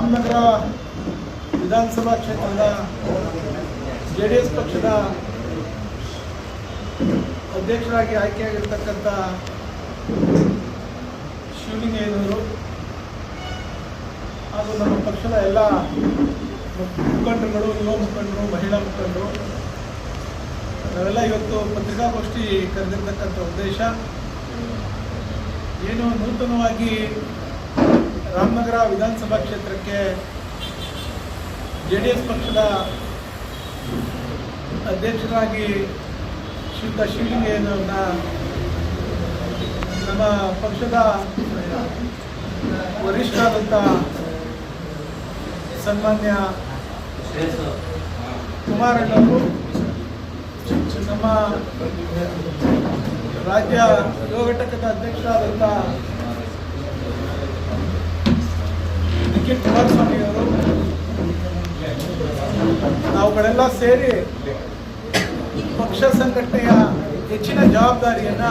ರಾಮನಗರ ವಿಧಾನಸಭಾ ಕ್ಷೇತ್ರದ J D S ಪಕ್ಷದ ಅಧ್ಯಕ್ಷರಾಗಿ ಆಯ್ಕೆಯಾಗಿರ್ತಕ್ಕಂಥ ಶಿವಲಿಂಗಯ್ಯನವರು ಹಾಗೂ ನಮ್ಮ ಪಕ್ಷದ ಎಲ್ಲ ಮುಖಂಡರುಗಳು, ಯುವ ಮುಖಂಡರು, ಮಹಿಳಾ ಮುಖಂಡರು ನಾವೆಲ್ಲ ಇವತ್ತು ಪತ್ರಿಕಾಗೋಷ್ಠಿ ಕರೆದಿರ್ತಕ್ಕಂಥ ಉದ್ದೇಶ, ಏನು ನೂತನವಾಗಿ ರಾಮನಗರ ವಿಧಾನಸಭಾ ಕ್ಷೇತ್ರಕ್ಕೆ ಜೆ ಡಿ ಎಸ್ ಪಕ್ಷದ ಅಧ್ಯಕ್ಷರಾಗಿ ಶ್ರೀಯುತ ಶಿವಲಿಂಗಯ್ಯನವ್ರನ್ನ ನಮ್ಮ ಪಕ್ಷದ ವರಿಷ್ಠರಾದಂಥ ಸನ್ಮಾನ್ಯ ಕುಮಾರಣ್ಣವರು, ನಮ್ಮ ರಾಜ್ಯ ಯುವ ಘಟಕದ ಅಧ್ಯಕ್ಷರಾದಂಥ ಅವರು. ನಾವುಗಳೆಲ್ಲ ಸೇರಿ ಪಕ್ಷ ಸಂಘಟನೆಯ ಹೆಚ್ಚಿನ ಜವಾಬ್ದಾರಿಯನ್ನ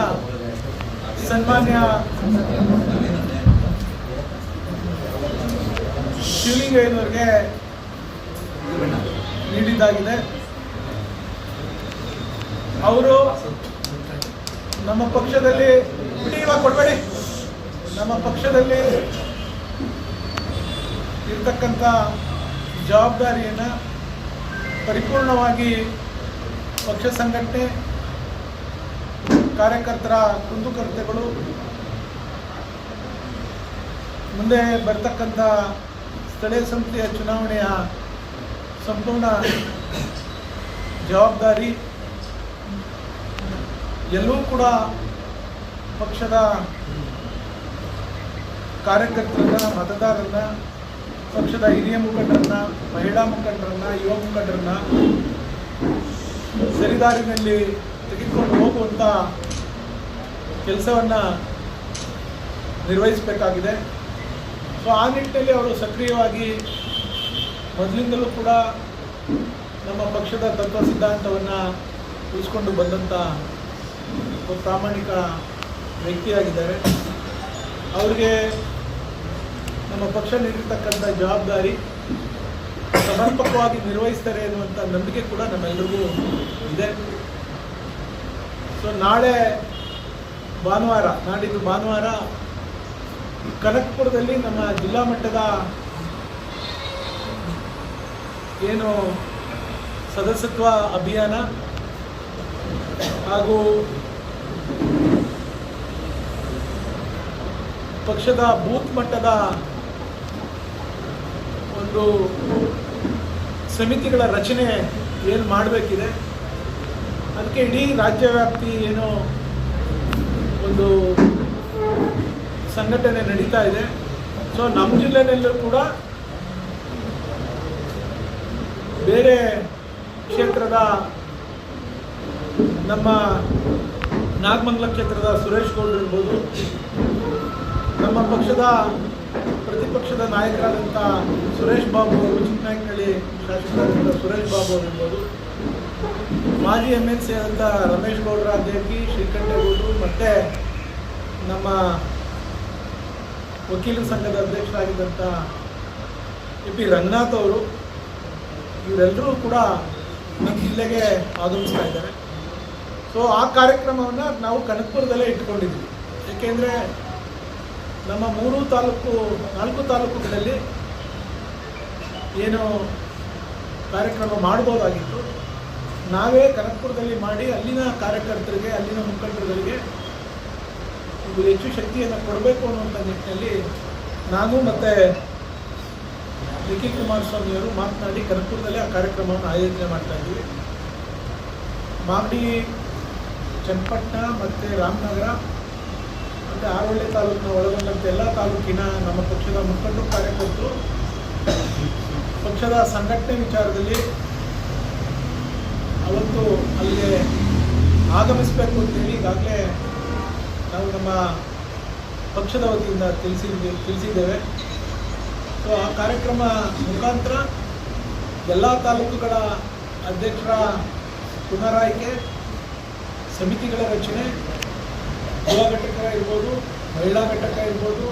ಸನ್ಮಾನ್ಯ ಶಿವಲಿಂಗಯ್ಯನವ್ರಿಗೆ ನೀಡಿದ್ದಾಗಿದೆ. ಅವರು ನಮ್ಮ ಪಕ್ಷದಲ್ಲಿ ಬಿಡಿ ಇವಾಗ ಕೊಡಬೇಡಿ ನಮ್ಮ ಪಕ್ಷದಲ್ಲಿ ಇರ್ತಕ್ಕಂಥ ಜವಾಬ್ದಾರಿಯನ್ನು ಪರಿಪೂರ್ಣವಾಗಿ ಪಕ್ಷ ಸಂಘಟನೆ, ಕಾರ್ಯಕರ್ತರ ಕುಂದುಕೊರತೆಗಳು, ಮುಂದೆ ಬರ್ತಕ್ಕಂಥ ಸ್ಥಳೀಯ ಸಂಸ್ಥೆಯ ಚುನಾವಣೆಯ ಸಂಪೂರ್ಣ ಜವಾಬ್ದಾರಿ ಎಲ್ಲವೂ ಕೂಡ ಪಕ್ಷದ ಕಾರ್ಯಕರ್ತರನ್ನ, ಮತದಾರರನ್ನ ಪಕ್ಷದ ಹಿರಿಯ ಮುಖಂಡರನ್ನ, ಮಹಿಳಾ ಮುಖಂಡರನ್ನ, ಯುವ ಮುಖಂಡರನ್ನ ಸರಿದಾರಿನಲ್ಲಿ ತೆಗೆದುಕೊಂಡು ಹೋಗುವಂಥ ಕೆಲಸವನ್ನು ನಿರ್ವಹಿಸಬೇಕಾಗಿದೆ. ಸೊ ಆ ನಿಟ್ಟಿನಲ್ಲಿ ಅವರು ಸಕ್ರಿಯವಾಗಿ ಮೊದಲಿಂದಲೂ ಕೂಡ ನಮ್ಮ ಪಕ್ಷದ ತತ್ವ ಸಿದ್ಧಾಂತವನ್ನು ಉಳಿಸ್ಕೊಂಡು ಬಂದಂಥ ಪ್ರಾಮಾಣಿಕ ವ್ಯಕ್ತಿಯಾಗಿದ್ದಾರೆ. ಅವರಿಗೆ ನಮ್ಮ ಪಕ್ಷ ನೀಡಿರ್ತಕ್ಕಂಥ ಜವಾಬ್ದಾರಿ ಸಮರ್ಪಕವಾಗಿ ನಿರ್ವಹಿಸ್ತಾರೆ ಅನ್ನುವಂಥ ನಂಬಿಕೆ ಕೂಡ ನಮ್ಮೆಲ್ಲರಿಗೂ ಇದೆ. ಸೊ ನಾಳೆ ಭಾನುವಾರ, ನಾಡಿದ್ದು ಭಾನುವಾರ ಕನಕ್ಪುರದಲ್ಲಿ ನಮ್ಮ ಜಿಲ್ಲಾ ಮಟ್ಟದ ಏನು ಸದಸ್ಯತ್ವ ಅಭಿಯಾನ ಹಾಗೂ ಪಕ್ಷದ ಬೂತ್ ಮಟ್ಟದ ಒಂದು ಸಮಿತಿಗಳ ರಚನೆ ಏನು ಮಾಡಬೇಕಿದೆ? ಅದಕ್ಕೆ ಇಡೀ ರಾಜ್ಯ ವ್ಯಾಪ್ತಿ ಏನು ಒಂದು ಸಂಘಟನೆ ನಡೀತಾ ಇದೆ. ಸೊ ನಮ್ಮ ಜಿಲ್ಲೆಯಲ್ಲೂ ಕೂಡ ಬೇರೆ ಕ್ಷೇತ್ರದ ನಮ್ಮ ನಾಗಮಂಗಲ ಕ್ಷೇತ್ರದ ಸುರೇಶ್ ಗೌಡ್ರು ಇರ್ಬೋದು, ನಮ್ಮ ಪಕ್ಷದ ಪ್ರತಿಪಕ್ಷದ ನಾಯಕರಾದಂಥ ಸುರೇಶ್ ಬಾಬು ಅವರು ಚಿಕ್ಕನಾಯಕನಹಳ್ಳಿ ಶಾಸಕರಾದಂಥ ಸುರೇಶ್ ಬಾಬು ಅವರಿರ್ಬೋದು ಮಾಜಿ ಎಂ ಎಲ್ ಸಿ ಆದಂಥ ರಮೇಶ್ ಗೌಡರ ದೇವಿ ಶ್ರೀಕಂಠೇಗೌಡರು ಮತ್ತು ನಮ್ಮ ವಕೀಲರ ಸಂಘದ ಅಧ್ಯಕ್ಷರಾಗಿದ್ದಂಥ ಎ ಪಿ ರಂಗನಾಥ್ ಅವರು. ಇವರೆಲ್ಲರೂ ಕೂಡ ನಮ್ಮ ಜಿಲ್ಲೆಗೆ ಆಗಮಿಸ್ತಾ ಇದ್ದಾರೆ. ಸೊ ಆ ಕಾರ್ಯಕ್ರಮವನ್ನು ನಾವು ಕನಕಪುರದಲ್ಲೇ ಇಟ್ಕೊಂಡಿದ್ವಿ ಏಕೆಂದರೆ ನಮ್ಮ ಮೂರು ತಾಲೂಕು, ನಾಲ್ಕು ತಾಲೂಕುಗಳಲ್ಲಿ ಏನು ಕಾರ್ಯಕ್ರಮ ಮಾಡ್ಬೋದಾಗಿತ್ತು. ನಾವೇ ಕನಕಪುರದಲ್ಲಿ ಮಾಡಿ ಅಲ್ಲಿನ ಕಾರ್ಯಕರ್ತರಿಗೆ, ಅಲ್ಲಿನ ಮುಖಂಡರುಗಳಿಗೆ ಒಂದು ಹೆಚ್ಚು ಶಕ್ತಿಯನ್ನು ಕೊಡಬೇಕು ಅನ್ನುವಂಥ ನಿಟ್ಟಿನಲ್ಲಿ ನಾನು ಮತ್ತು ನಿಖಿ ಕುಮಾರಸ್ವಾಮಿಯವರು ಮಾತನಾಡಿ ಕನಕಪುರದಲ್ಲಿ ಆ ಕಾರ್ಯಕ್ರಮವನ್ನು ಆಯೋಜನೆ ಮಾಡ್ತಾ ಇದ್ದೀವಿ. ಮಾಗಡಿ, ಚನ್ನಪಟ್ಟಣ ಮತ್ತು ರಾಮನಗರ ಮತ್ತು ಆರೋಳ್ಳಿ ತಾಲೂಕಿನ ಒಳಗೊಂಡಂತೆ ಎಲ್ಲ ತಾಲೂಕಿನ ನಮ್ಮ ಪಕ್ಷದ ಮುಖಂಡರು ಕಾರ್ಯಕರ್ತರು, ಪಕ್ಷದ ಸಂಘಟನೆ ವಿಚಾರದಲ್ಲಿ ಅವತ್ತು ಅಲ್ಲಿಗೆ ಆಗಮಿಸಬೇಕು ಅಂತೇಳಿ ಈಗಾಗಲೇ ನಾವು ನಮ್ಮ ಪಕ್ಷದ ವತಿಯಿಂದ ತಿಳಿಸಿದ್ವಿ ತಿಳಿಸಿದ್ದೇವೆ. ಸೊ ಆ ಕಾರ್ಯಕ್ರಮ ಮುಖಾಂತರ ಎಲ್ಲ ತಾಲೂಕುಗಳ ಅಧ್ಯಕ್ಷರ ಪುನರಾಯ್ಕೆ, ಸಮಿತಿಗಳ ರಚನೆ ಯುವ ಘಟಕ ಇರ್ಬೋದು, ಮಹಿಳಾ ಘಟಕ ಇರ್ಬೋದು,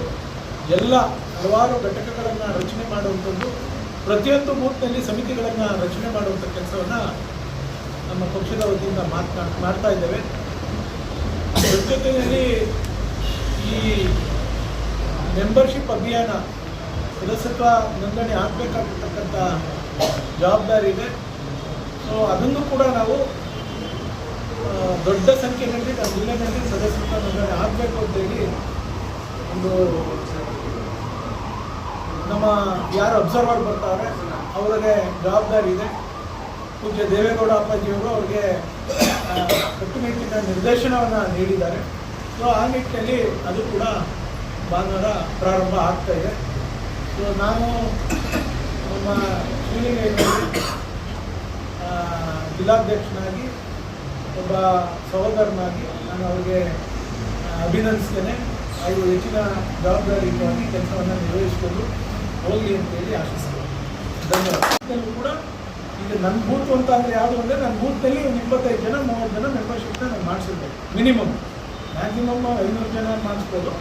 ಎಲ್ಲ ಹಲವಾರು ಘಟಕಗಳನ್ನು ರಚನೆ ಮಾಡುವಂಥದ್ದು, ಪ್ರತಿಯೊಂದು ಬೂತ್ನಲ್ಲಿ ಸಮಿತಿಗಳನ್ನು ರಚನೆ ಮಾಡುವಂಥ ಕೆಲಸವನ್ನು ನಮ್ಮ ಪಕ್ಷದ ವತಿಯಿಂದ ಮಾತನಾ, ಮಾಡ್ತಾ ಇದ್ದೇವೆ. ಜೊತೆಯಲ್ಲಿ ಈ ಮೆಂಬರ್ಶಿಪ್ ಅಭಿಯಾನ ಸದಸ್ಯತ್ವ ನೋಂದಣಿ ಆಗಬೇಕಾಗಿರ್ತಕ್ಕಂಥ ಜವಾಬ್ದಾರಿ ಇದೆ. ಸೊ ಅದನ್ನು ಕೂಡ ನಾವು ದೊಡ್ಡ ಸಂಖ್ಯೆಯಲ್ಲಿ ನಮ್ಮ ಜಿಲ್ಲೆಗಳಲ್ಲಿ ಸದಸ್ಯತ್ವ ಆಗಬೇಕು ಅಂತೇಳಿ ಒಂದು ನಮ್ಮ ಯಾರು ಅಬ್ಸರ್ವರ್ ಬರ್ತಾರೆ ಅವರಿಗೆ ಜವಾಬ್ದಾರಿ ಇದೆ. ಪೂಜ್ಯ ದೇವೇಗೌಡ ಅಪ್ಪಾಜಿಯವರು ಅವ್ರಿಗೆ ಕಟ್ಟುನಿಟ್ಟಿನ ನಿರ್ದೇಶನವನ್ನು ನೀಡಿದ್ದಾರೆ. ಸೊ ಆ ನಿಟ್ಟಿನಲ್ಲಿ ಅದು ಕೂಡ ಭಾನುವಾರ ಪ್ರಾರಂಭ ಆಗ್ತಾ ಇದೆ. ಸೊ ನಾನು ನಮ್ಮ ಆ, ಜಿಲ್ಲಾಧ್ಯಕ್ಷನಾಗಿ ಒಬ್ಬ ಸಹೋದರನಾಗಿ ನಾನು ಅವರಿಗೆ ಅಭಿನಂದಿಸ್ತೇನೆ. ಅವರು ಹೆಚ್ಚಿನ ಜವಾಬ್ದಾರಿಯುತವಾಗಿ ಕೆಲಸವನ್ನು ನಿರ್ವಹಿಸಿಕೊಂಡು ಹೋಗಿ ಅಂತೇಳಿ ಆಶಿಸ್ತೇನೆ. ಧನ್ಯವಾದ. ಕೂಡ ಈಗ ನನ್ನ ಬೂತ್ ಅಂತ ಅಂದರೆ ಯಾವುದು ಅಂದರೆ ನನ್ನ ಬೂತ್ನಲ್ಲಿ ಒಂದು ಇಪ್ಪತ್ತೈದು ಜನ, ಮೂವತ್ತು ಜನ ಮೆಂಬರ್ಶಿಪ್ನ ನಾನು ಮಾಡಿಸಿರ್ಬೇಕು. ಮಿನಿಮಮ್. ಮ್ಯಾಕ್ಸಿಮಮ್ ಐನೂರು ಜನ ಮಾಡಿಸ್ಬೋದು.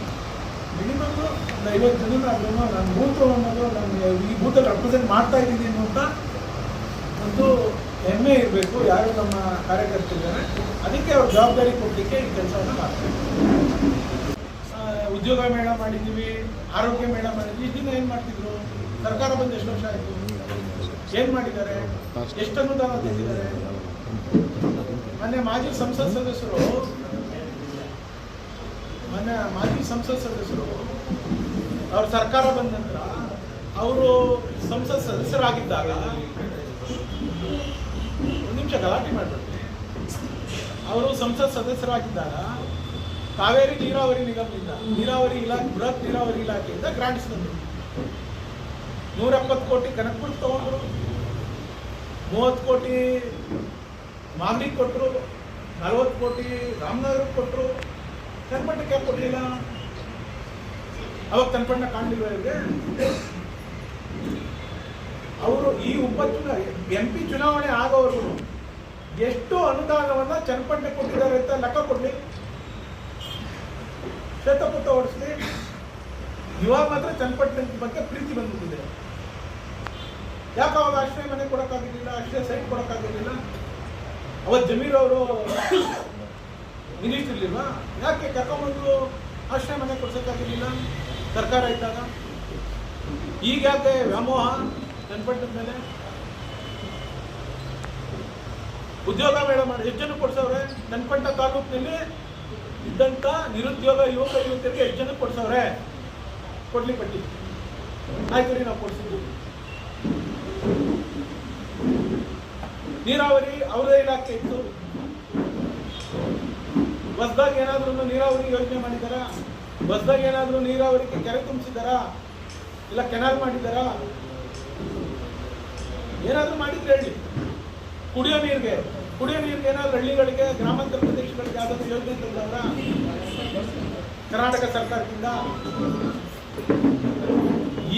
ಮಿನಿಮಮ್ ಒಂದು ಐವತ್ತು ಜನ ಅದನ್ನು ನಾನು ಬೂತ್ ಅನ್ನೋದು ನಾನು ಈ ಬೂತಲ್ಲಿ ರೆಪ್ರೆಸೆಂಟ್ ಮಾಡ್ತಾ ಇದ್ದೀನಿ ಅಂತ ಒಂದು ಹೆಮ್ಮೆ ಇರಬೇಕು, ಯಾರು ನಮ್ಮ ಕಾರ್ಯಕರ್ತರಿದ್ದಾರೆ ಅದಕ್ಕೆ ಅವ್ರ ಜವಾಬ್ದಾರಿ ಕೊಡಲಿಕ್ಕೆ ಈ ಕೆಲಸವನ್ನು ಮಾಡ್ತೀವಿ ಉದ್ಯೋಗ ಮೇಳ ಮಾಡಿದ್ದೀವಿ, ಆರೋಗ್ಯ ಮೇಳ ಮಾಡಿದ್ವಿ ಇದನ್ನ ಏನು ಮಾಡ್ತಿದ್ರು? ಸರ್ಕಾರ ಬಂದು ಎಷ್ಟು ವರ್ಷ ಆಯಿತು? ಏನು ಮಾಡಿದ್ದಾರೆ? ಎಷ್ಟು ಅನುದಾನ ತಂದಿದ್ದಾರೆ ಮೊನ್ನೆ ಮಾಜಿ ಸಂಸತ್ ಸದಸ್ಯರು, ಮೊನ್ನೆ ಮಾಜಿ ಸಂಸತ್ ಸದಸ್ಯರು, ಅವ್ರ ಸರ್ಕಾರ ಬಂದ ನಂತರ, ಅವರು ಸಂಸತ್ ಸದಸ್ಯರಾಗಿದ್ದಾಗ ನಿಮಿಷ ಗಲಾಟೆ ಮಾಡಬೇಡಿ. ಅವರು ಸಂಸತ್ ಸದಸ್ಯರಾಗಿದ್ದಾಗ ಕಾವೇರಿ ನೀರಾವರಿ ನಿಗಮದಿಂದ, ನೀರಾವರಿ ಇಲಾಖೆ, ಬೃಹತ್ ನೀರಾವರಿ ಇಲಾಖೆಯಿಂದ ಗ್ರಾಂಟ್ಸ್ ಬಂದರು ನೂರ ಎಪ್ಪತ್ತು ಕೋಟಿ ಕನಕಪುರ ತಗೊಂಡ್ರು. ಮೂವತ್ತು ಕೋಟಿ ಮಾಮಿಗೆ ಕೊಟ್ಟರು ನಲವತ್ತು ಕೋಟಿ ರಾಮನಗರಕ್ಕೆ ಕೊಟ್ಟರು ಕನ್ಪಟ್ಟಕ್ಕೆ ಯಾಕೆ ಅವಾಗ ಕನ್ಪಣ್ಣ ಕಾಣಲಿಲ್ಲ ಅವರು ಈ ಉಪಚುನಾವಣೆ ಎಂ ಪಿ ಚುನಾವಣೆ ಆಗೋವರೆಗೂ ಎಷ್ಟು ಅನುದಾನವನ್ನ ಚನ್ನಪಟ್ಟಣ ಕೊಟ್ಟಿದ್ದಾರೆ ಅಂತ ಲೆಕ್ಕ ಕೊಡ್ಲಿ. ಶ್ವೇತಪುತ್ರ ಓಡಿಸ್ಲಿ. ಇವಾಗ ಮಾತ್ರ ಚನ್ನಪಟ್ಟಣ ಬಗ್ಗೆ ಪ್ರೀತಿ ಬಂದ್ಬಿಟ್ಟಿದೆ. ಯಾಕೆ ಅವಾಗ ಆಶ್ರಯ ಮನೆ ಕೊಡೋಕ್ಕಾಗಿರ್ಲಿಲ್ಲ ಆಶ್ರಯ ಸೈಟ್ ಕೊಡೋಕ್ಕಾಗಿರ್ಲಿಲ್ಲ ಅವತ್ತು ಜಮೀರ್ ಅವರು ಮಿನಿಸ್ಟರ್ ಇರ್ಲಿಲ್ವಾ? ಯಾಕೆ ಕರ್ಕೊಂಡ್ಬಂದು ಆಶ್ರಯ ಮನೆ ಕೊಡ್ಸೋಕ್ಕಾಗಿರ್ಲಿಲ್ಲ ಸರ್ಕಾರ ಇದ್ದಾಗ? ಈಗ ಯಾಕೆ ವ್ಯಾಮೋಹ ಚನ್ನಪಟ್ಟಣದ ಮೇಲೆ? ಉದ್ಯೋಗ ಮೇಳ ಮಾಡಿ ಹೆಚ್ಚನ್ನು ಕೊಡ್ಸವ್ರೆ. ಚನ್ನಪಟ್ಟಣ ತಾಲೂಕಿನಲ್ಲಿ ಇದ್ದಂಥ ನಿರುದ್ಯೋಗ ಯುವಕ ಯುವತಿಯರಿಗೆ ಹೆಚ್ಚನ್ನು ಕೊಡ್ಸವ್ರೆ. ಕೊಡ್ಲಿ ಪಟ್ಟಿ. ಆಯ್ತು ರೀ ನಾವು ಕೊಡ್ಸಿದ್ವಿ. ನೀರಾವರಿ ಅವರೇ ಇಲಾಖೆ ಇತ್ತು. ಬಸ್ದಾಗ ಏನಾದ್ರೂ ನೀರಾವರಿ ಯೋಜನೆ ಮಾಡಿದಾರಾ? ಬಸ್ದಾಗ ಏನಾದರೂ ನೀರಾವರಿಗೆ ಕೆರೆ ತುಂಬಿಸಿದಾರಾ? ಇಲ್ಲ ಕೆನಾಲ್ ಮಾಡಿದಾರಾ? ಏನಾದರೂ ಮಾಡಿದ್ರೆ ಹೇಳಿ. ಕುಡಿಯೋ ನೀರಿಗೆ. ಕುಡಿಯೋ ನೀರಿಗೆ ಏನಾದ್ರು ಹಳ್ಳಿಗಳಿಗೆ ಗ್ರಾಮಾಂತರ ಪ್ರದೇಶಗಳಿಗೆ ಯಾವ್ದಾದ್ರು ಯೋಜನೆ ತಂದವರ ಕರ್ನಾಟಕ ಸರ್ಕಾರದಿಂದ?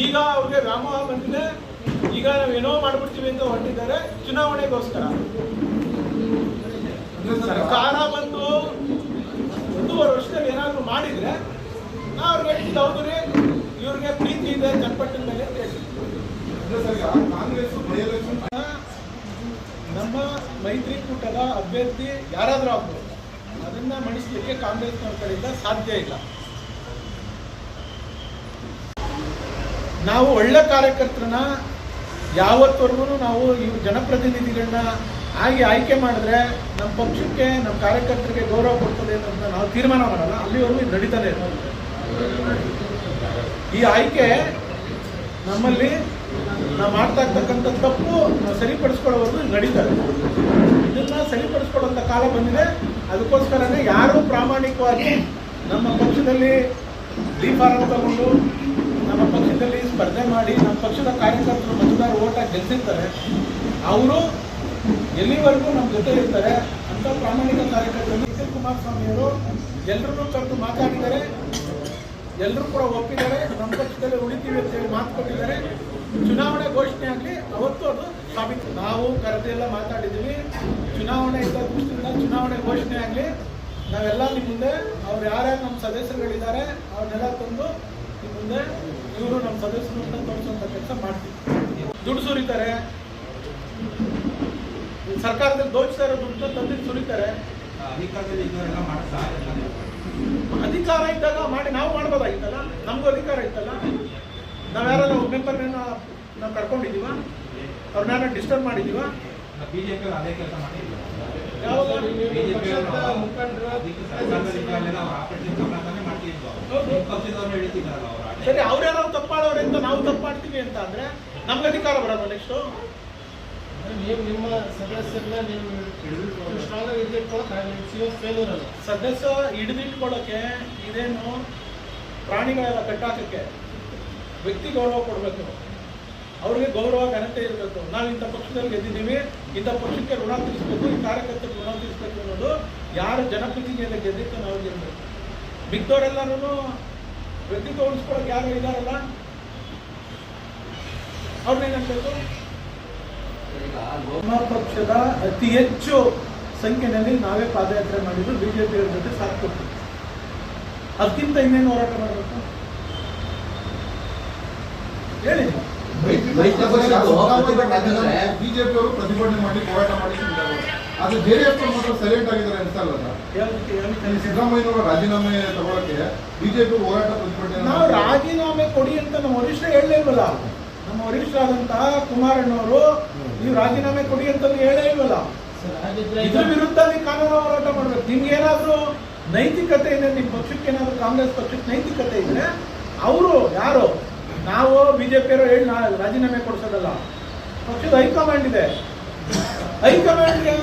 ಈಗ ಅವ್ರಿಗೆ ರಾಮ ಬಂದಿದೆ ಈಗ ನಾವೇನೋ ಮಾಡ್ಬಿಡ್ತೀವಿ ಅಂತ ಹೊರಟಿದ್ದಾರೆ, ಚುನಾವಣೆಗೋಸ್ಕರ. ಸರ್ಕಾರ ಬಂದು ಒಂದೂವರೆ ವರ್ಷದಲ್ಲಿ ಏನಾದ್ರು ಮಾಡಿದ್ರೆ ನಾ ಅವ್ರಿಗೆ ಹೇಳ್ತಿದ್ದೆ ಹೌದು ರೀ, ಇವ್ರಿಗೆ ಪ್ರೀತಿ ಇದೆ, ಚಟ್ಪಟ್ಟಿನ ಮೇಲೆ ಅಂತ ಹೇಳ್ತಿದ್ದೆ. ಕಾಂಗ್ರೆಸ್ ನಮ್ಮ ಮೈತ್ರಿಕೂಟದ ಅಭ್ಯರ್ಥಿ ಯಾರಾದರೂ ಆಗ್ಬೋದು. ಅದನ್ನ ಮಣಿಸ್ಲಿಕ್ಕೆ ಕಾಂಗ್ರೆಸ್ನವ್ರ ಕಡೆಯಿಂದ ಸಾಧ್ಯ ಇಲ್ಲ. ನಾವು ಒಳ್ಳೆ ಕಾರ್ಯಕರ್ತರನ್ನ ಯಾವತ್ತವರೆಗೂ ನಾವು ಇವ್ರ ಜನಪ್ರತಿನಿಧಿಗಳನ್ನ ಆಗಿ ಆಯ್ಕೆ ಮಾಡಿದ್ರೆ ನಮ್ಮ ಪಕ್ಷಕ್ಕೆ, ನಮ್ಮ ಕಾರ್ಯಕರ್ತರಿಗೆ ಗೌರವ ಕೊಡ್ತದೆ ಅಂತ ನಾವು ತೀರ್ಮಾನ ಮಾಡಲ್ಲ. ಅಲ್ಲಿವರೆಗೂ ಇದು ನಡೀತಾನೆ ಈ ಆಯ್ಕೆ ನಮ್ಮಲ್ಲಿ ನಾವು ಮಾಡ್ತಾ ಇರ್ತಕ್ಕಂಥ ತಪ್ಪು ನಾವು ಸರಿಪಡಿಸ್ಕೊಳ್ಳೋವರೆಗೂ ಇದು ನಡೀತಾರೆ ಇದನ್ನ ಸರಿಪಡಿಸ್ಕೊಳ್ಳೋಂಥ ಕಾಲ ಬಂದಿದೆ. ಅದಕ್ಕೋಸ್ಕರನೇ ಯಾರೂ ಪ್ರಾಮಾಣಿಕವಾಗಿ ನಮ್ಮ ಪಕ್ಷದಲ್ಲಿ ದೀಪಾರಂಭ ತಗೊಂಡು ನಮ್ಮ ಪಕ್ಷದಲ್ಲಿ ಸ್ಪರ್ಧೆ ಮಾಡಿ ನಮ್ಮ ಪಕ್ಷದ ಕಾರ್ಯಕರ್ತರು ಮತದಾರ ಓಟಾಗಿ ಗೆಲ್ಸಿರ್ತಾರೆ, ಅವರು ಎಲ್ಲಿವರೆಗೂ ನಮ್ಮ ಜೊತೆ ಇರ್ತಾರೆ ಅಂತ ಪ್ರಾಮಾಣಿಕ ಕಾರ್ಯಕರ್ತರು ನಿಖಿಲ್ ಕುಮಾರಸ್ವಾಮಿಯವರು ಎಲ್ಲರೂ ಕರೆದು ಮಾತಾಡಿದ್ದಾರೆ. ಎಲ್ಲರೂ ಕೂಡ ಒಪ್ಪಿದ್ದಾರೆ. ನಮ್ಮ ಪಕ್ಷದಲ್ಲಿ ಉಳಿತೀವಿ ಅಂತ ಹೇಳಿ ಮಾತು ಕೊಟ್ಟಿದ್ದಾರೆ. ಚುನಾವಣೆ ಘೋಷಣೆ ಆಗಲಿ, ಅವತ್ತು ಅದು ಸಾಬೀತು. ನಾವು ಕರೆದೆಲ್ಲ ಮಾತಾಡಿದ್ದೀವಿ. ಚುನಾವಣೆ ಇದ್ದ ದೃಷ್ಟಿಯಿಂದ ಚುನಾವಣೆ ಘೋಷಣೆ ಆಗಲಿ, ನಾವೆಲ್ಲ ನಿಮ್ಮ ಮುಂದೆ, ಅವ್ರು ಯಾರ್ಯಾರು ನಮ್ಮ ಸದಸ್ಯರುಗಳಿದ್ದಾರೆ ಅವ್ರನ್ನೆಲ್ಲ ತಂದು ನಿಮ್ಮ ಮುಂದೆ ಇವರು ನಮ್ಮ ಸದಸ್ಯರು ಅಂತ ತೋರಿಸುವಂಥ ಕೆಲಸ ಮಾಡ್ತೀವಿ. ದುಡ್ಡು ಸುರಿತಾರೆ. ಸರ್ಕಾರದಲ್ಲಿ ದೋಚಿಸ್ತಾ ಇರೋ ದುಡ್ಡು ತಂದು ಸುರಿತಾರೆ. ಅಧಿಕಾರ ಇದ್ದಾಗ ಮಾಡಿ, ನಾವು ಮಾಡ್ಬೋದಾಗಿತ್ತಲ್ಲ ನಮಗೂ ಅಧಿಕಾರ ಇತ್ತಲ್ಲ? ನಾವು ಮೆಂಬರ್ನ ನಾವು ಕರ್ಕೊಂಡಿದ್ದೀವ? ಅವ್ರನ್ನ ಡಿಸ್ಟರ್ಬ್ ಮಾಡಿದ್ದೀವ? ಬಿಜೆಪಿ ಅದೇ ಕೆಲಸ ಆಟೆ. ಸರಿ ಅವ್ರ್ಯಾರೋ ತಪ್ಪು ಮಾಡೋರೆ ಅಂತ ನಾವು ತಪ್ಪಾಡ್ತೀವಿ ಅಂತ ಅಂದ್ರೆ ನಮ್ಗೆ ಅಧಿಕಾರ ಬರೋದು ನೆಕ್ಸ್ಟು ನೀವು ನಿಮ್ಮ ಸದಸ್ಯರನ್ನ ನೀವು ಸ್ಟ್ರಾಂಗ್ ಆಗಿ ಫೇಲ್ಯೂರ್ ಅಲ್ಲ. ಸದಸ್ಯ ಹಿಡಿದಿಟ್ಕೊಳ್ಳೋಕೆ ಇದೇನು ಪ್ರಾಣಿಗಳೆಲ್ಲ ಕಟ್ಟಾಕಕ್ಕೆ? ವ್ಯಕ್ತಿ ಗೌರವ ಕೊಡಬೇಕು. ಅವ್ರಿಗೆ ಗೌರವ ಘನತೆ ಇರಬೇಕು. ನಾವು ಇಂಥ ಪಕ್ಷದಲ್ಲಿ ಗೆದ್ದಿದ್ದೀವಿ, ಇಂಥ ಪಕ್ಷಕ್ಕೆ ಋಣ ತೀರಿಸ್ಬೇಕು, ಈ ಕಾರ್ಯಕರ್ತರಿಗೆ ಋಣ ತಿಳಿಸ್ಬೇಕು ಅನ್ನೋದು ಯಾರು ಜನಪ್ರತಿನಿಧಿಯಲ್ಲಿ ಗೆದ್ದಿತ್ತು ನಾವು ಗೆಲ್ಲಬೇಕು ಬಿದ್ದವರೆಲ್ಲರೂ ವ್ಯಕ್ತಿ ತೋರಿಸ್ಕೊಳಕ್ಕೆ ಯಾರು ಇದ್ದಾರಲ್ಲ ಅವ್ರನ್ನೇನನ್ಬೇಕು? ನಮ್ಮ ಪಕ್ಷದ ಅತಿ ಹೆಚ್ಚು ಸಂಖ್ಯೆಯಲ್ಲಿ ನಾವೇ ಪಾದಯಾತ್ರೆ ಮಾಡಿದ್ದು ಬಿಜೆಪಿಯವರ ಜೊತೆ ಸಾಥ್ ಕೊಡ್ತೀವಿ. ಅದಕ್ಕಿಂತ ಇನ್ನೇನು ಹೋರಾಟ ಮಾಡಬೇಕು? ಹೇಳಿ. ಬಿಜೆಪಿ ಅವರು ಪ್ರತಿಭಟನೆ ಮಾಡಿ ಹೋರಾಟ ಮಾಡಿ ಆದ್ರೆ ಜೆಡಿಎಸ್ ಮಾತ್ರ ಸೈಲೆಂಟ್ ಆಗಿದ್ದಾರೆ ಯಾವ ರೀತಿ ಸಿದ್ದರಾಮಯ್ಯನವರ ರಾಜೀನಾಮೆ ತಗೊಳಕ್ಕೆ ಬಿಜೆಪಿ ಹೋರಾಟ ಪ್ರತಿಭಟನೆ ನಾವು ರಾಜೀನಾಮೆ ಕೊಡಿ ಅಂತ ನಮ್ಮ ವರಿಷ್ಠ ಹೇಳಲೇ ಇಲ್ವಲ್ಲ? ನಮ್ಮ ವರಿಷ್ಠರಾದಂತಹ ಕುಮಾರಣ್ಣವರು ನೀವು ರಾಜೀನಾಮೆ ಕೊಡಿ ಅಂತ ಹೇಳೇ ಇಲ್ವಲ್ಲ? ಇದ್ರ ವಿರುದ್ಧ ನೀವು ಕಾನೂನು ಹೋರಾಟ ಮಾಡ್ಬೇಕು. ನಿಮ್ಗೆ ಏನಾದ್ರು ನೈತಿಕತೆ ಇದೆ ನಿಮ್ಮ ಪಕ್ಷಕ್ಕೆ ಏನಾದ್ರು ಕಾಂಗ್ರೆಸ್ ಪಕ್ಷಕ್ಕೆ ನೈತಿಕತೆ ಇದ್ರೆ ಅವರು ಯಾರು? ನಾವು ಬಿಜೆಪಿಯವರು ಹೇಳಿ ನಾ ರಾಜೀನಾಮೆ ಕೊಡಿಸೋದಲ್ಲ. ಪಕ್ಷದ ಹೈಕಮಾಂಡ್ ಇದೆ. ಹೈಕಮಾಂಡ್ಗೆ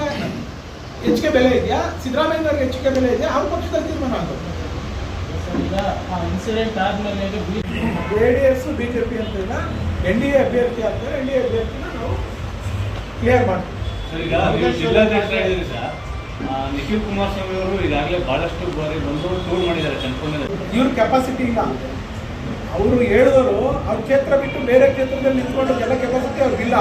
ಹೆಚ್ಚಿಗೆ ಬೆಲೆ ಇದೆಯಾ? ಸಿದ್ದರಾಮಯ್ಯನವ್ರಿಗೆ ಹೆಚ್ಚಿಗೆ ಬೆಲೆ ಇದೆಯಾ? ಅವ್ರ ಪಕ್ಷದಲ್ಲಿ ತೀರ್ಮಾನ ಆಗುತ್ತೆ ಸರ್ ಈಗ ಆ ಇನ್ಸಿಡೆಂಟ್ ಆದ್ಮೇಲೆ B J D S BJP ಅಂತ ಇಲ್ಲ ಎನ್ ಡಿ ಎ ಅಭ್ಯರ್ಥಿ ಆಗ್ತಾರೆ. ಎನ್ ಡಿ ಎ ಅಭ್ಯರ್ಥಿನ ನಾವು ಕ್ಲಿಯರ್ ಮಾಡ್ತೀವಿ. ನಿಖಿಲ್ ಕುಮಾರಸ್ವಾಮಿ ಅವರು ಈಗಾಗಲೇ ಬಹಳಷ್ಟು ಬಾರಿ ಬಂದು ಟೂರ್ ಮಾಡಿದ್ದಾರೆ ಚನ್ನಪಟ್ಟಣದಲ್ಲಿ ಇವ್ರ ಕೆಪಾಸಿಟಿ ಇಲ್ಲ. ಅವರು ಹೇಳಿದವರು ಅವ್ರ ಕ್ಷೇತ್ರ ಬಿಟ್ಟು ಬೇರೆ ಕ್ಷೇತ್ರದಲ್ಲಿ ನಿಂತ್ಕೊಂಡು ಎಲ್ಲ ಕೆಪಾಸಿಟಿ ಅವ್ರಿಗಿಲ್ಲ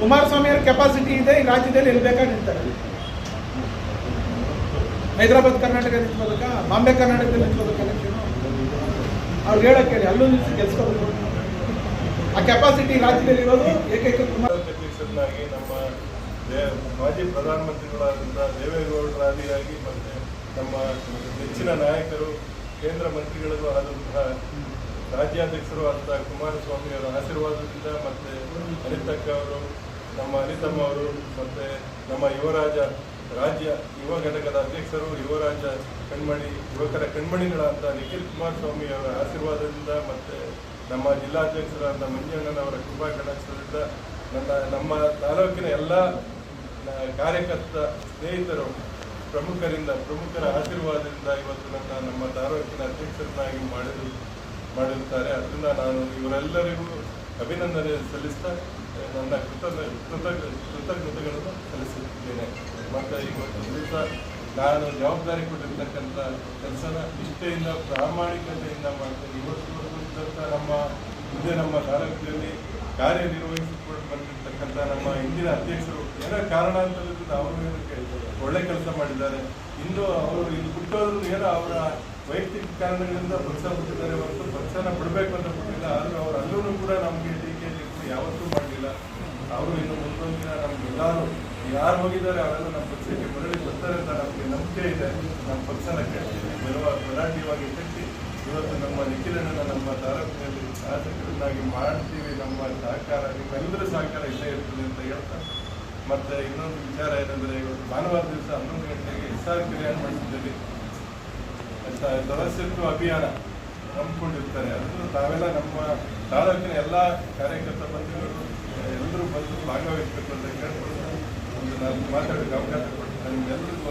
ಕುಮಾರಸ್ವಾಮಿ ಅವ್ರ ಕೆಪಾಸಿಟಿ ಇದೆ, ಈ ರಾಜ್ಯದಲ್ಲಿ ಬೇಕಾದ್ರೆ ನಿಂತಾರೆ. ಹೈದರಾಬಾದ್ ಕರ್ನಾಟಕ ನಿಂತ್ಕೋದಕ್ಕ ಬಾಂಬೆ ಕರ್ನಾಟಕದಲ್ಲಿ ನಿಂತ್ಕೋಬೇಕಾ ಅವ್ರು ಹೇಳಕ್ಕೆ ಹೇಳಿ ಅಲ್ಲೂ ನಿಂತು ಗೆಲ್ಸ್ಕೋಬೇಕು. ಆ ಕೆಪಾಸಿಟಿ ರಾಜ್ಯದಲ್ಲಿ ಇರೋದು ಏಕೈಕ ಕುಮಾರ್ ನಮ್ಮ ಮಾಜಿ ಪ್ರಧಾನಮಂತ್ರಿಗಳಾದಂಥ ದೇವೇಗೌಡರಾದಿಯಾಗಿ ಮತ್ತು ನಮ್ಮ ಹೆಚ್ಚಿನ ನಾಯಕರು, ಕೇಂದ್ರ ಮಂತ್ರಿಗಳಿಗೂ ಆದಂತಹ ರಾಜ್ಯಾಧ್ಯಕ್ಷರು ಅಂತ ಕುಮಾರಸ್ವಾಮಿ ಅವರ ಆಶೀರ್ವಾದದಿಂದ ಮತ್ತು ಅನಿತಕ್ಕ ಅವರು, ನಮ್ಮ ಅನಿತಮ್ಮ ಅವರು ಮತ್ತು ನಮ್ಮ ಯುವರಾಜ ರಾಜ್ಯ ಯುವ ಘಟಕದ ಅಧ್ಯಕ್ಷರು, ಯುವರಾಜ ಕಣ್ಮಣಿ, ಯುವಕರ ಕಣ್ಮಣಿಗಳಾದ ನಿಖಿಲ್ ಕುಮಾರಸ್ವಾಮಿ ಅವರ ಆಶೀರ್ವಾದದಿಂದ ಮತ್ತು ನಮ್ಮ ಜಿಲ್ಲಾಧ್ಯಕ್ಷರಾದ ಮಂಜಣ್ಣನವರ ಕೃಪಾ ಕಟಾಕ್ಷದಿಂದ ನನ್ನ, ನಮ್ಮ ತಾಲೂಕಿನ ಎಲ್ಲ ಕಾರ್ಯಕರ್ತ ಸ್ನೇಹಿತರು ಪ್ರಮುಖರಿಂದ, ಪ್ರಮುಖರ ಆಶೀರ್ವಾದದಿಂದ ಇವತ್ತು ನನ್ನ, ನಮ್ಮ ತಾಲೂಕಿನ ಅಧ್ಯಕ್ಷರನ್ನಾಗಿ ಮಾಡಿರು ಮಾಡಿರುತ್ತಾರೆ ಅದರಿಂದ ನಾನು ಇವರೆಲ್ಲರಿಗೂ ಅಭಿನಂದನೆ ಸಲ್ಲಿಸ್ತಾ, ನನ್ನ ಕೃತಜ್ಞ ಕೃತಜ್ಞ, ಕೃತಜ್ಞತೆಗಳನ್ನು ಸಲ್ಲಿಸುತ್ತಿದ್ದೇನೆ ಮತ್ತು ಇವತ್ತು ದಿವಸ ನಾನು ಜವಾಬ್ದಾರಿ ಕೊಟ್ಟಿರ್ತಕ್ಕಂಥ ಕೆಲಸನ ನಿಷ್ಠೆಯಿಂದ, ಪ್ರಾಮಾಣಿಕತೆಯಿಂದ ಮಾಡ್ತೇನೆ. ಇವತ್ತು ನಮ್ಮ, ಮುಂದೆ ನಮ್ಮ ತಾಲೂಕಿನಲ್ಲಿ ಕಾರ್ಯನಿರ್ವಹಿಸಿಕೊಂಡು ಬಂದಿರತಕ್ಕಂಥ ನಮ್ಮ ಹಿಂದಿನ ಅಧ್ಯಕ್ಷರು, ಏನೋ ಕಾರಣ ಅಂತ ಅವರು ಒಳ್ಳೆ ಕೆಲಸ ಮಾಡಿದ್ದಾರೆ. ಇನ್ನು ಅವರು ಇಲ್ಲಿ ಬಿಟ್ಟೋದ್ರು ಏನೋ ಅವರ ವೈಯಕ್ತಿಕ ಕಾರಣಗಳಿಂದ ಪಕ್ಷ ಬಿಟ್ಟಿದ್ದಾರೆ ಹೊರತು ಪಕ್ಷನ ಬಿಡಬೇಕು ಅಂತ ಬಿಟ್ಟಿಲ್ಲ ಆದರೂ ಅವರು ಅಲ್ಲೂ ಕೂಡ ನಮಗೆ ಟೀಕೆ ಟಿಪ್ಪಣಿ ಯಾವತ್ತೂ ಮಾಡಲಿಲ್ಲ. ಅವರು ಇನ್ನು ಮುಂದೊಂದು ದಿನ ನಮಗೆಲ್ಲರೂ ಯಾರು ಹೋಗಿದ್ದಾರೆ ಅವರೆಲ್ಲ ನಮ್ಮ ಪಕ್ಷಕ್ಕೆ ಮರಳಿ ಬರ್ತಾರೆ ಅಂತ ನಮಗೆ ನಂಬಿಕೆ ಇದೆ. ನಮ್ಮ ಪಕ್ಷನ ಕೇಳ್ತೀವಿ. ಬರುವ ಬಲಾಢ್ಯವಾಗಿ ಕಟ್ಟಿ ಇವತ್ತು ನಮ್ಮ ನಿಖಿಲಣ್ಣನ ನಮ್ಮ ತಾಲೂಕಿನಲ್ಲಿ ಶಾಸಕರನ್ನಾಗಿ ಮಾಡ್ತೀವಿ. ನಮ್ಮ ಸಹಕಾರ, ನಿಮ್ಮೆಲ್ಲರ ಸಹಕಾರ ಇಲ್ಲೇ ಇರ್ತದೆ ಅಂತ ಹೇಳ್ತಾರೆ ಮತ್ತೆ ಇನ್ನೊಂದು ವಿಚಾರ ಏನಂದರೆ, ಇವತ್ತು ಭಾನುವಾರ ದಿವಸ ಹನ್ನೊಂದು ಗಂಟೆಗೆ ಎಸ್ ಆರ್ ಕಲ್ಯಾಣ ಸದಸ್ಯತ್ವ ಅಭಿಯಾನ ನಂಬ್ಕೊಂಡಿರ್ತಾರೆ ಅದನ್ನು ತಾವೆಲ್ಲ ನಮ್ಮ ತಾಲೂಕಿನ ಎಲ್ಲ ಕಾರ್ಯಕರ್ತ ಬಂಧುಗಳು, ಎಲ್ಲರೂ ಬಂದು ಭಾಗವಹಿಸಬೇಕು ಅಂತ ಕೇಳ್ಕೊಂಡು ಒಂದು ನಾನು ಮಾತಾಡೋಕ್ಕೆ ಅವಕಾಶ ಕೊಡ್ತೀನಿ ನಿಮ್ಗೆಲ್ಲರಿಗೂ